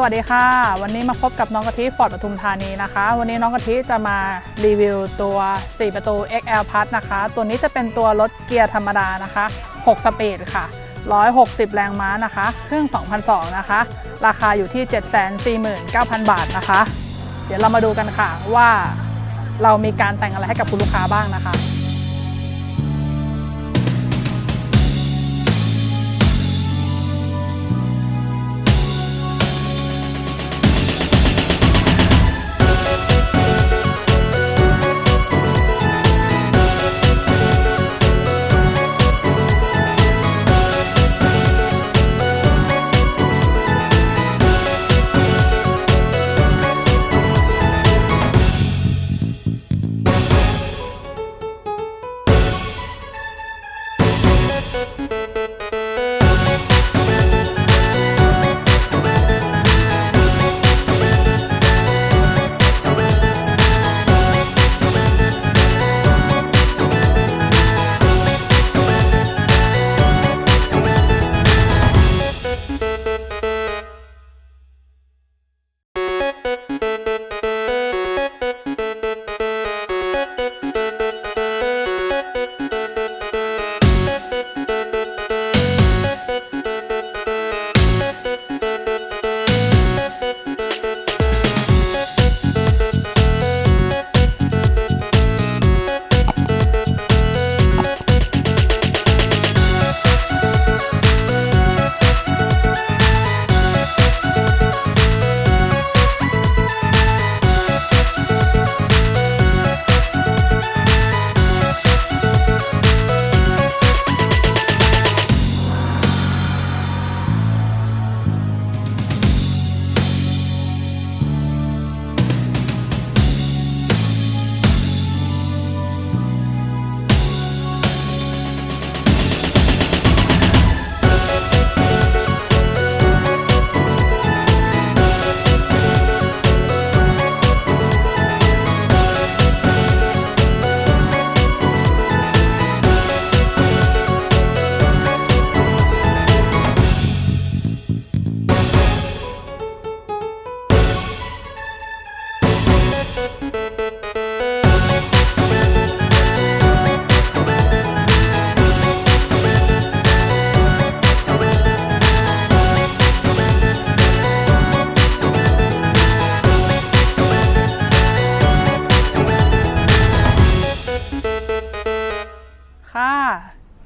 สวัสดีค่ะ วันนี้มาพบกับน้องกะทิฟอร์ดปทุมธานีนะคะ วันนี้น้องกะทิจะมารีวิวตัว 4 ประตู XL Plus นะคะ ตัวนี้จะเป็นตัวรถเกียร์ธรรมดานะคะ 6 สปีดค่ะ 160 แรงม้านะคะ เครื่อง 2002 นะคะ ราคาอยู่ที่ 749,000 บาทนะคะ เดี๋ยวเรามาดูกันค่ะว่าเรามีการแต่งอะไรให้กับคุณลูกค้าบ้างนะคะ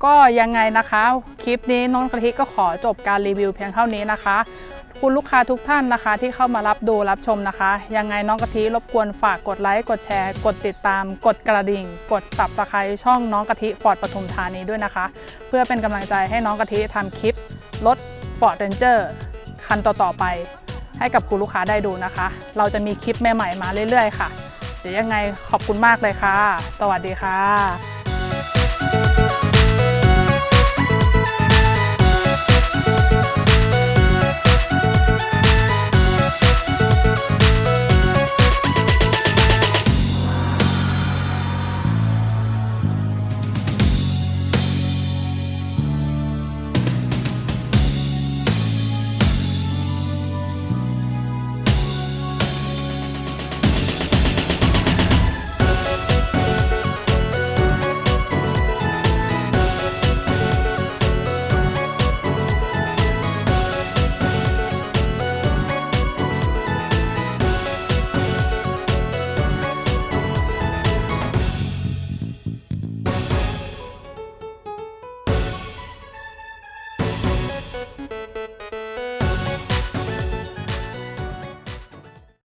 ก็ยังไงนะคะ คลิปนี้น้องกะทิก็ขอจบการรีวิวเพียงเท่านี้นะคะ คุณลูกค้าทุกท่านนะคะ ที่เข้ามารับดูรับชมนะคะ ยังไงน้องกะทิรบกวนฝากกดไลค์กดแชร์ กดติดตาม กดกระดิ่ง กดสับสไครช่องน้องกะทิฟอร์ดปทุมธานีด้วยนะคะ เพื่อเป็นกำลังใจให้น้องกะทิทำคลิปรถ Ford Ranger คันต่อๆไป ให้กับคุณลูกค้าได้ดูนะคะ เราจะมีคลิปใหม่ๆมาเรื่อยๆ ค่ะเดี๋ยวยังไงขอบคุณมากเลยค่ะ สวัสดีค่ะ